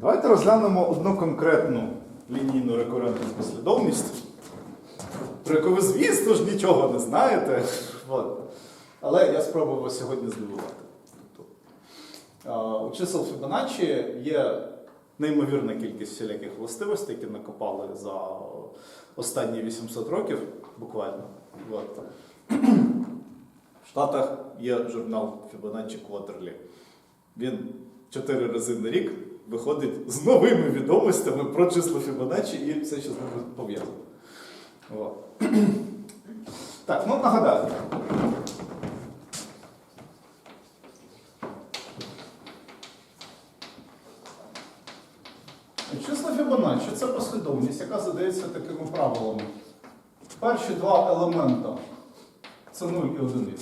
Давайте розглянемо одну конкретну лінійну рекурентну послідовність, про яку ви, звісно ж, нічого не знаєте. От. Але я спробую вас сьогодні здивувати. Тобто, У чисел Фібоначчі є неймовірна кількість всіляких властивостей, які накопали за останні 800 років, буквально. От. В Штатах є журнал Fibonacci Quarterly. Він чотири рази на рік виходить з новими відомостями про число Фібоначчі і все, що з ними пов'язано. Так, ну нагадаю. Число Фібоначчі це послідовність, яка задається такими правилами. Перші два елемента це 0 і 1.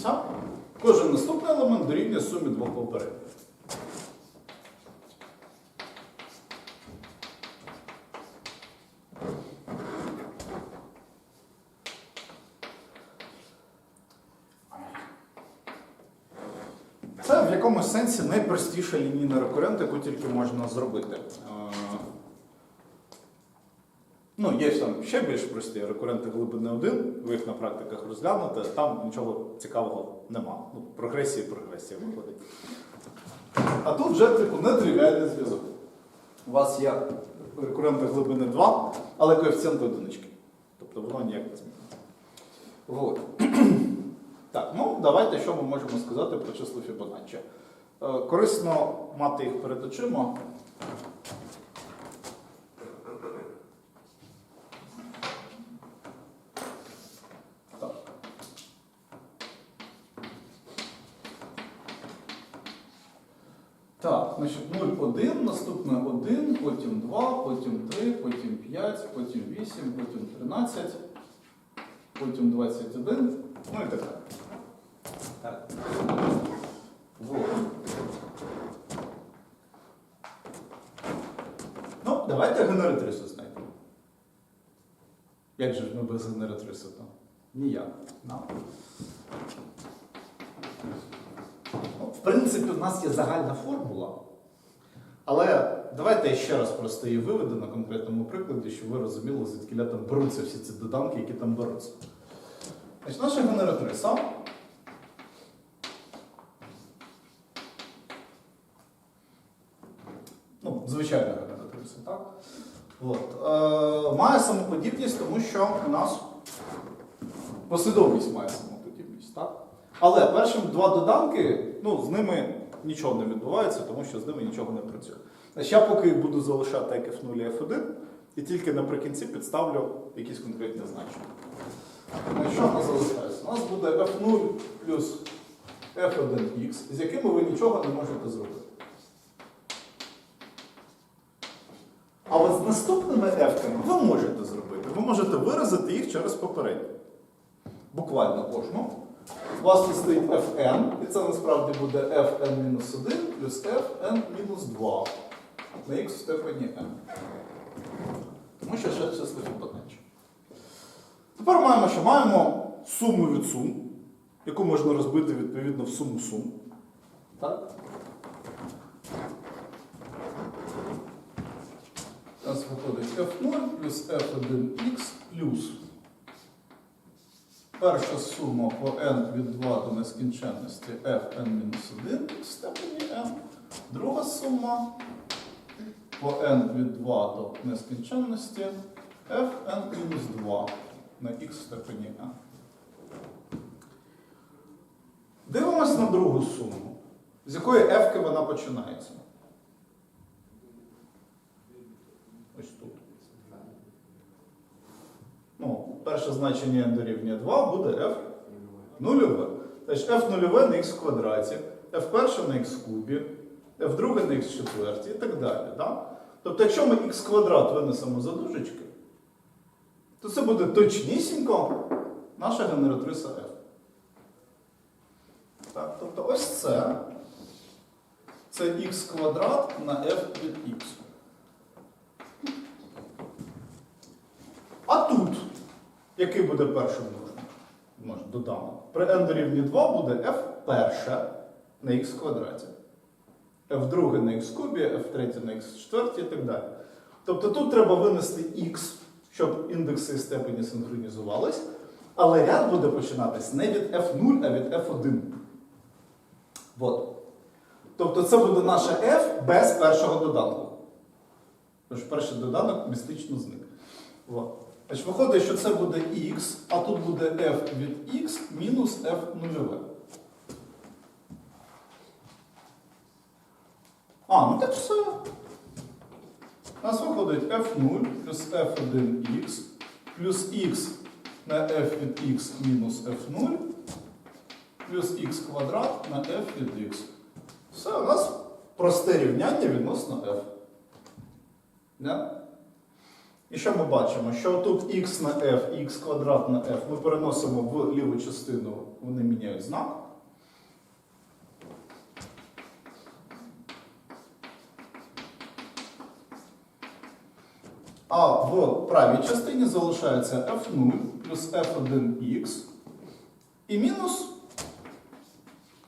Кожен наступний елемент дорівнює сумі двох попередніх. Це в якомусь сенсі найпростіша лінійна рекурент, яку тільки можна зробити. Ну, є там ще більш прості рекуренти глибини 1, ви їх на практиках розглянете, там нічого цікавого нема. Ну, прогресії прогресія виходить. А тут вже типу нетривіальний зв'язок. У вас є рекуренти глибини 2, але коефіцієнт одинички. Тобто воно ніяк не зміниться. Вот. Так, ну давайте що ми можемо сказати про число Фібоначчі. Е, Корисно мати їх перед очима. Так. Значить 0, 1, наступне 1, потім 2, потім 3, потім 5, потім 8, потім 13, потім 21, ну і так далі. Так. Вот. Ну, давайте генератрису знайдемо. Як же ми без генератриси там? Ніяк. No. Ну, в принципі, у нас є загальна формула. Але давайте я ще раз просто її виведу на конкретному прикладі, щоб ви розуміли, звідки там беруться всі ці доданки, які там беруться. Значить, наша генератриса. Ну, звичайна генератриса, так? От. Е, має самоподібність, тому що у нас послідовність має самоподібність, так? Але перші два доданки, ну, з ними нічого не відбувається, тому що з ними нічого не працює. Значить, я поки буду залишати як F0 і F1, і тільки наприкінці підставлю якісь конкретні значення. Ну, Що в нас залишається? У нас буде F0 плюс F1x, з якими ви нічого не можете зробити. А от наступними f ви можете зробити. Ви можете виразити їх через попередні. Буквально кожну. У вас тут стоїть fn, і це насправді буде fn-1 плюс fn-2 на x в степені n. Тому що ще число Фібоначчі. Тепер маємо, що маємо суму від сум, яку можна розбити відповідно в суму сум. Так? У нас виходить f0 плюс f1x плюс перша сума по n від 2 до нескінченності fn-1 в степені n. Друга сума по n від 2 до нескінченності fn-2 на x в степені n. Дивимось на другу суму, з якої f вона починається. Ось тут. Ну, перше значення n дорівнює 2 буде f нульове. Значить f нульове на x в квадраті, f перше на x в кубі, f друге на x в четвертій і так далі. Да? Тобто, якщо ми x квадрат винесемо за дужечки, то це буде точнісінько наша генератриса f. Так, тобто ось це. Це x квадрат на f від x. А тут, який буде перший множник? Може, додамо. При n дорівнює 2 буде f перше на x квадраті. f2 на x кубі, f3 на x четвертій і так далі. Тобто тут треба винести x, щоб індекси і степені синхронізувались, але ряд буде починатись не від f0, а від f1. От. Тобто це буде наше f без першого доданку. Тож перший доданок містично зник. От. Значить, виходить, що це буде x, а тут буде f від x мінус f нульове. А, ну так все. У нас виходить f0 плюс f1x плюс x на f від x мінус f0 плюс x квадрат на f від x. Все, у нас просте рівняння відносно f. Да? І що ми бачимо? Що тут x на f, x квадрат на f ми переносимо в ліву частину, вони міняють знак. А в правій частині залишається f0 плюс f1x і мінус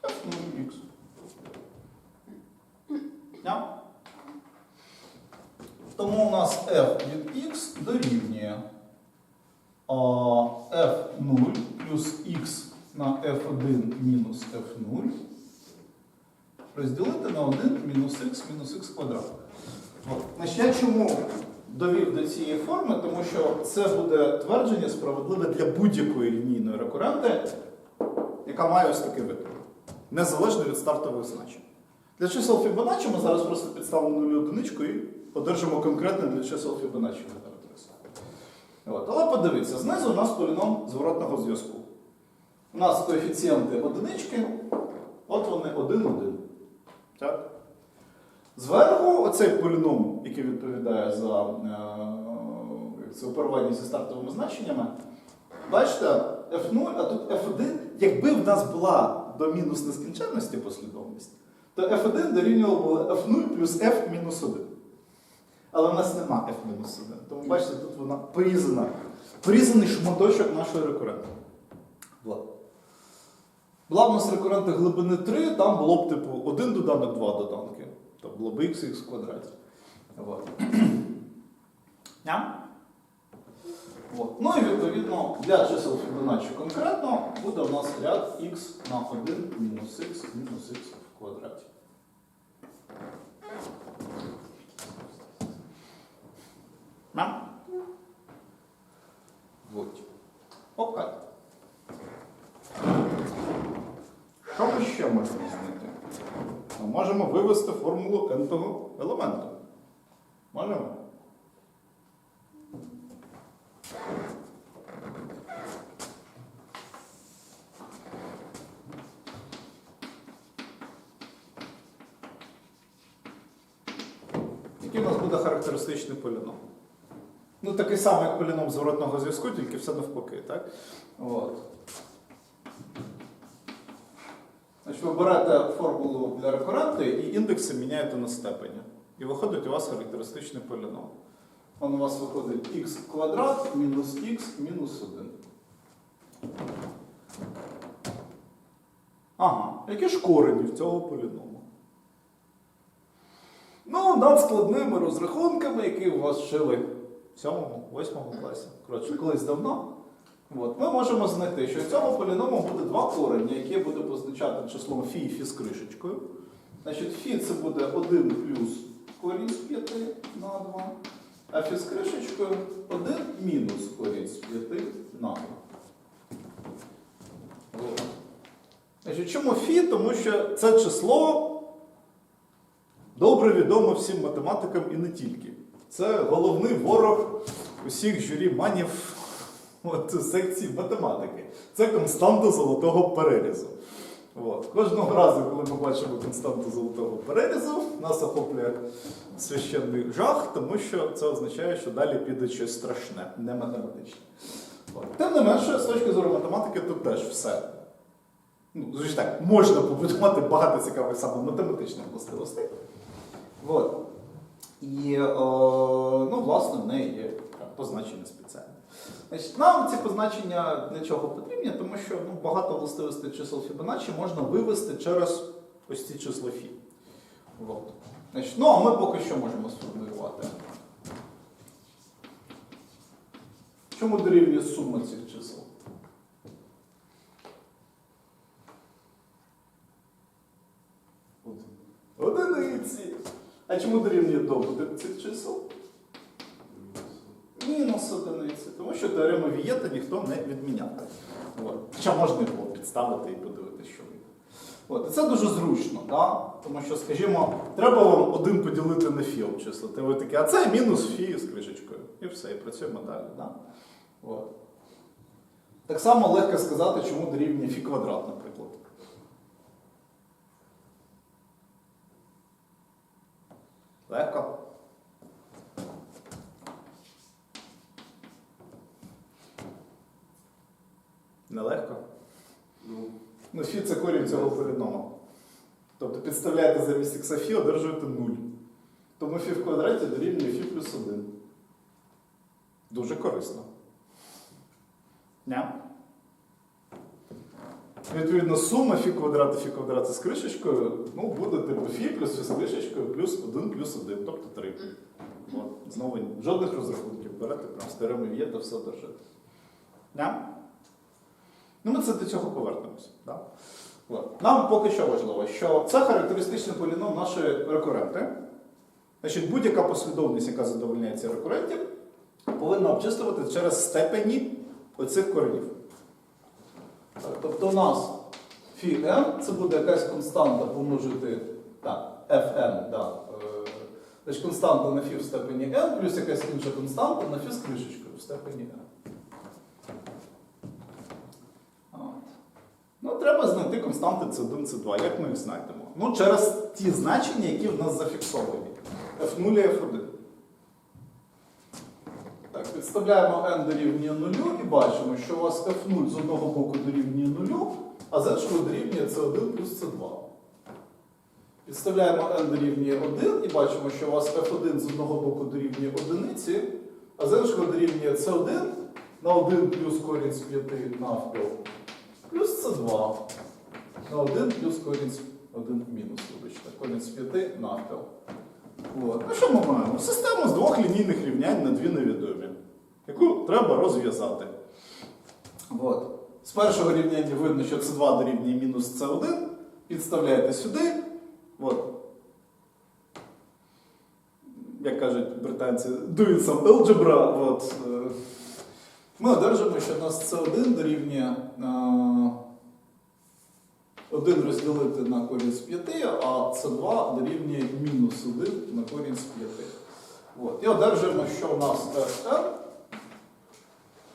f0x. Тому у нас f від дорівнює f0 плюс x на f1 мінус f0 розділити на 1 мінус x мінус x квадрат. Я чому довів до цієї форми? Тому що це буде твердження справедливе для будь-якої лінійної рекуренти, яка має ось такий вид, незалежно від стартових значень. Для чисел Фібоначчі ми зараз просто підставимо нулю одиничку і одержимо конкретне для чисел Фібоначчі. От. Але подивіться, знизу у нас поліном зворотного зв'язку. У нас коефіцієнти одинички, от вони 1, 1. Так? Зверху оцей поліном, який відповідає за е, оперування зі стартовими значеннями, бачите, F0, а тут F1, якби в нас була до мінус нескінченності послідовність, то F1 дорівнювало було F0 плюс F мінус 1. Але в нас нема F мінус 1. Тому бачите, тут вона порізана. Порізаний шматочок нашої рекуренти. Була в нас рекуренти глибини 3, там було б типу 1 доданок, 2 доданки. То було б x в квадраті. Вот. Ну і відповідно для чисел Фібоначчі конкретно буде у нас ряд x на 1 мінус x мінус x в квадраті. Да? Вот. Окей. Що ми ще можемо знайти? Ми можемо вивести формулу n-того елементу. Можемо? Який у нас буде характеристичний поліном? Ну, такий самий, як поліном зворотного зв'язку, тільки все навпаки, так? От. Значить, ви берете формулу для рекуренти і індекси міняєте на степені. І виходить у вас характеристичний поліном. Он у вас виходить х квадрат мінус х мінус 1. Ага, які ж корені в цього поліному? Ну, над складними розрахунками, які у вас вчили в 7-8 класі. Коротше, колись давно. От. Ми можемо знайти, що в цьому поліному буде два корені, які я буду позначати числом фі і фі з кришечкою. Значить, фі це буде 1 плюс корінь з 5 на 2, а фі з кришечкою 1 мінус корінь з 5 на 2. От. Значить, чому фі? Тому що це число добре відомо всім математикам і не тільки. Це головний ворог усіх журі манів от, секції математики. Це константа золотого перерізу. От. Кожного разу, коли ми бачимо константу золотого перерізу, нас охоплює священний жах, тому що це означає, що далі піде щось страшне, не математичне. Тим не менше, з точки зору математики, тут теж все. Ну, звичайно так, можна побудувати багато цікавих саме математичних властивостей. От. І, е, ну, власне, в неї є позначення спеціальне. Значить, нам ці позначення для чого потрібні? Тому що ну, багато властивостей чисел Фібоначчі можна вивести через ось ці числа Фі. От. Значить, ну, а ми поки що можемо сформулювати. Чому дорівнює сума цих чисел? Одиниці. А чому дорівнює добуток цих чисел? Мінус одиниці. Тому що теорему Вієта ніхто не відміняв. Хоча можна було підставити і подивитися, що вийде. От. І це дуже зручно, да? тому що, скажімо, треба вам один поділити на фі обчислити. Ви такі, а це мінус фі з кришечкою. І все, і працюємо далі. Да? От. Так само легко сказати, чому дорівнює фі квадрат, наприклад. Легко. Нелегко. Корінь цього поліному. Тобто підставляєте замість ікса фі, одержуєте 0. Тому фі в квадраті дорівнює фі плюс 1. Дуже корисно. Ня? Відповідно, сума фі квадрат і фі квадрат з кришечкою ну, буде типу фі плюс фі з кришечкою плюс 1 плюс 1, тобто 3. От. Знову жодних розрахунків берете, прям з теореми є, то все держите. Ну, ми це до цього повернемося. Да? Нам поки що важливо, що це характеристичний поліном нашої рекуренти. Значить, будь-яка послідовність, яка задовольняє ці рекурентів, повинна обчислювати через степені оцих коренів. Тобто у нас фі n це буде якась константа помножити так, fn, да, е, значить константа на фі в степені n, плюс якась інша константа на фі з кришечкою в степені n. От. Ну, треба знайти константи C1, C2. Як ми їх знайдемо? Ну, через ті значення, які в нас зафіксовані. F0 і F1. Так, підставляємо n дорівнює 0 і бачимо, що у вас F0 з одного боку дорівнює 0, а з іншого дорівнює C1 плюс C2. Підставляємо n дорівнює 1 і бачимо, що у вас F1 з одного боку дорівнює 1, а з іншого дорівнює C1 на 1 плюс корінь з 5 навпіл, плюс С2 на 1 плюс корінь 1 мінус, вибачте, корінь з 5 навпіл. От. Ну що ми маємо? Систему з двох лінійних рівнянь на дві невідомі, яку треба розв'язати. От. З першого рівняння видно, що С2 дорівнює мінус С1. Підставляєте сюди. От. Як кажуть британці, doing some algebra. От. е, Ми одержимо, що у нас С1 дорівнює е, 1 розділити на корінь з 5, а С2 дорівнює мінус 1 на корінь з 5. От. І одержуємо, що у нас Fn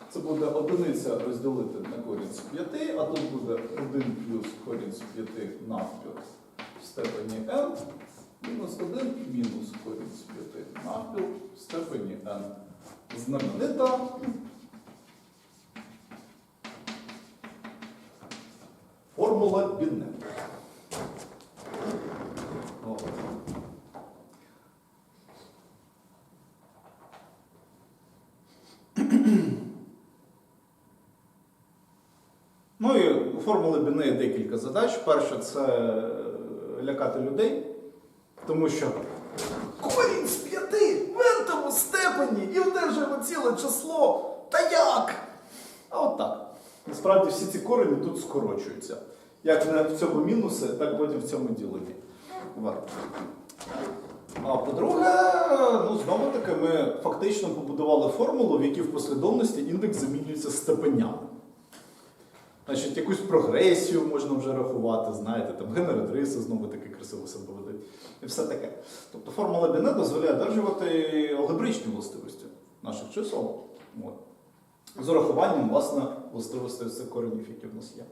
це буде одиниця розділити на корінь з 5, а тут буде 1 плюс корінь з 5 навпіл в степені n, мінус 1 мінус корінь з 5 навпіл в степені n. Знаменита формула Бінне. Ну і у формули Біне є декілька задач. Перше це е, лякати людей, тому що корінь з п'яти в ентому степені і одержуємо ціле число. Та як? А от так. Насправді всі ці корені тут скорочуються. Як не в цьому мінусі, так потім в цьому діленні. А по-друге, ну знову таки, ми фактично побудували формулу, в якій в послідовності індекс замінюється степенями. Значить, якусь прогресію можна вже рахувати, знаєте, там генератриси знову таки красиво себе ведуть. І все таке. Тобто формула Біне дозволяє одержувати алгебричні властивості наших чисел. От. З урахуванням, власне, цих коренів, які в нас є.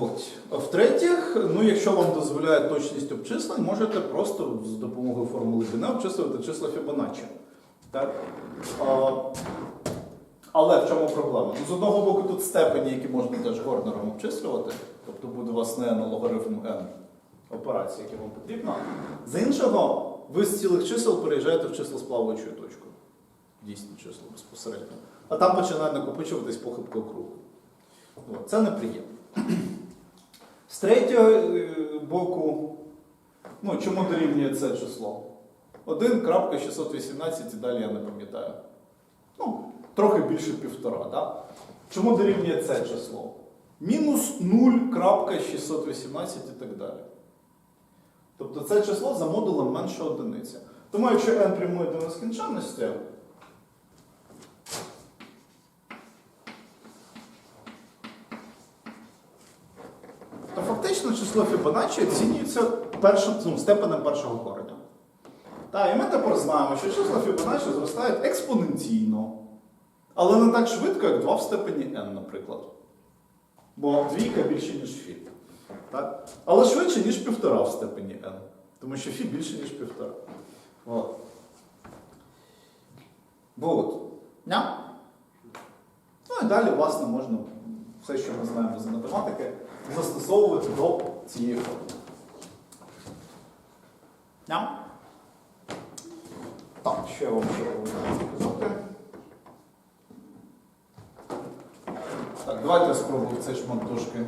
От. А В-третіх, ну, якщо вам дозволяє точність обчислень, можете просто з допомогою формули Біне обчислювати числа Фібоначчі. Так? А, але в чому проблема? Ну, з одного боку, тут степені, які можна теж горнером обчислювати, тобто буде у вас не на логарифм n операції, які вам потрібно. З іншого, ви з цілих чисел переїжджаєте в число з точкою. Дійсні числа безпосередньо. А там починає накопичуватись похибка кругу. От, Це неприємно. З третього е, боку, Ну, чому дорівнює це число? 1.618 і далі я не пам'ятаю. Ну, трохи більше півтора, так? Чому дорівнює це число? Мінус 0.618 і так далі. Тобто це число за модулем менше одиниці. Тому якщо n прямує до нескінченності, то фактично число Фібоначчі оцінюється першим, ну, степенем першого кореня. Так, і ми тепер знаємо, що числа Фібоначчі зростають експоненційно. Але не так швидко, як 2 в степені n, наприклад. Бо двійка більше, ніж фі. Так? Але швидше, ніж півтора в степені n. Тому що фі більше, ніж півтора. От. Ня? Ну і далі, власне, можна все, що ми знаємо з математики, застосовувати до цієї форми. Ня? Так, що я вам сказати. Так, давайте спробую в цей шмат трошки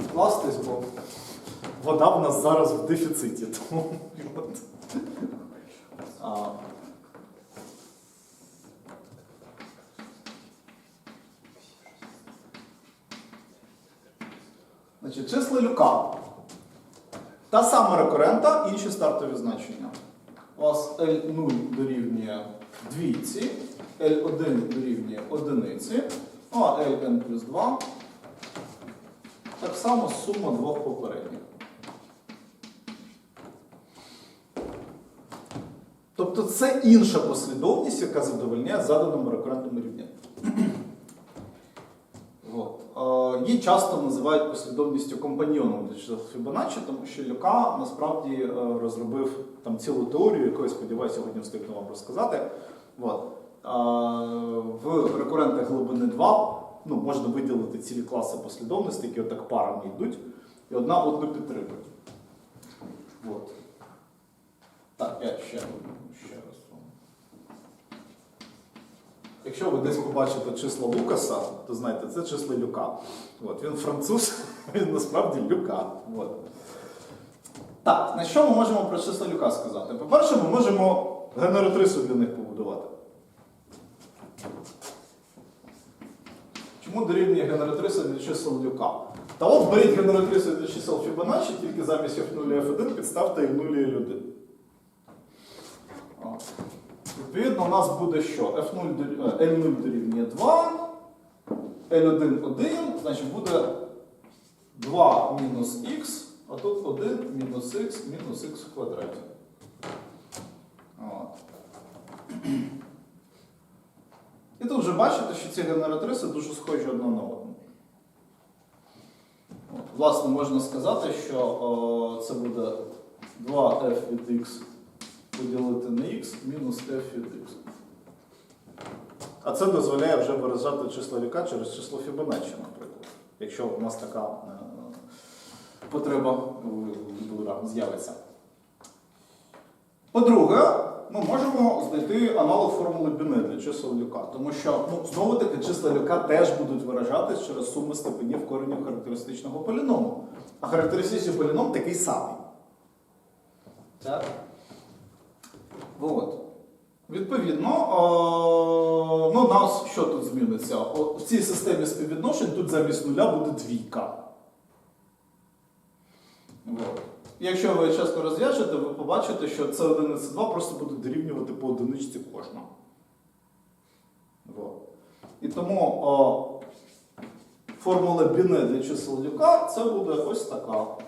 вкластись, бо вода в нас зараз в дефіциті. Тому от. А, Значить, числа люка. Та сама рекурента, інші стартові значення. У вас L0 дорівнює двійці, L1 дорівнює одиниці, ну а Ln плюс 2 так само сума двох попередніх. Тобто це інша послідовність, яка задовольняє заданому рекурентному рівні. Е, Її часто називають послідовністю компаньйоном для Фібоначчі, тому що Люка насправді е, розробив там цілу теорію, яку я сподіваюся сьогодні встигну вам розказати. От. Е, В рекурентах глибини 2 ну, можна виділити цілі класи послідовностей, які отак парами йдуть, і одна одну підтримує. Так, я ще, ще раз. Якщо ви десь побачите числа Лукаса, то знаєте, це числа Люка. От, він француз, він насправді Люка. От. Так, на що ми можемо про числа Люка сказати? По-перше, ми можемо генератрису для них побудувати. Чому дорівнює генератриса для чисел Люка? Та от беріть генератрису для чисел Фібоначчі, тільки замість F0 і F1 підставте і 0 і L1. О. Відповідно, у нас буде що? F0 е, L0 дорівнює 2, L1 1, значить буде 2 мінус х, а тут 1 мінус х мінус х в квадраті. От. І тут вже бачите, що ці генератриси дуже схожі одна на одну. От, власне, можна сказати, що о, це буде 2f від x поділити на x мінус f від x. А це дозволяє вже виражати число Люка через число Фібоначчі, наприклад. Якщо у нас така е, потреба з'явиться. По-друге, ми можемо знайти аналог формули Біне для чисел Люка, тому що ну, знову таки числа Люка теж будуть виражатись через суми степенів коренів характеристичного поліному. А характеристичний поліном такий самий. Так? От. Відповідно, е, ну, нас що тут зміниться? О, В цій системі співвідношень тут замість нуля буде двійка. От. Якщо ви чесно розв'яжете, ви побачите, що це 1 і це 2 просто буде дорівнювати по одиничці кожна. От. І тому о, формула Біне для чисел Люка це буде ось така. От.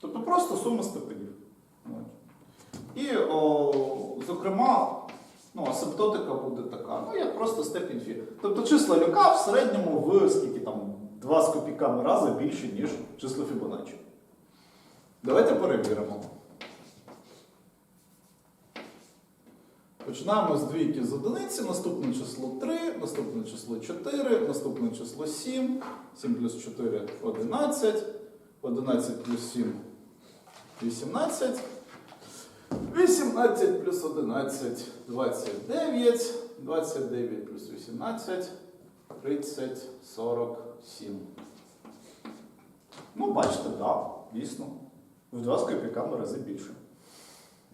Тобто просто сума степенів. От. І, о, зокрема, ну, асимптотика буде така, ну, як просто степінь фі. Тобто числа Люка в середньому в скільки там 2 з більше, ніж число Фібоначчі. Давайте перевіримо. Починаємо з двійки з одиниці, наступне число 3, наступне число 4, наступне число 7, 7 плюс 4 11, 11 плюс 7 18. 18 плюс 11 29. 29 плюс 18 30 47. Ну, бачите, так, да, дійсно. В два копійками рази більше.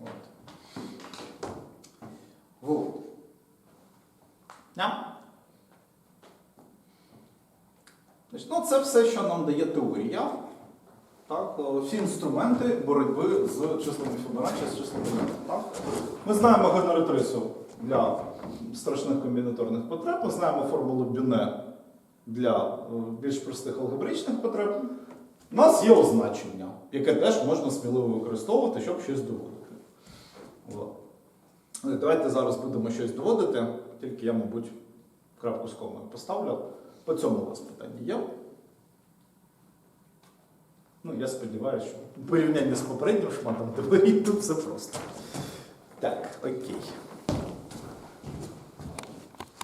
От. Во. Ням. Значить, ну, це все, що нам дає теорія. Так, е, всі інструменти боротьби з числами Фібоначчі, з числами Так? Ми знаємо генератрису для страшних комбінаторних потреб, ми знаємо формулу Бюне для е, більш простих алгебричних потреб. У нас є означення, яке теж можна сміливо використовувати, щоб щось доводити. От. Ну, Давайте зараз будемо щось доводити, тільки я, мабуть, крапку з комою поставлю. По цьому у вас питання є. Ну, я сподіваюся, що в порівнянні з попереднім шматом теорії тут все просто. Так, окей.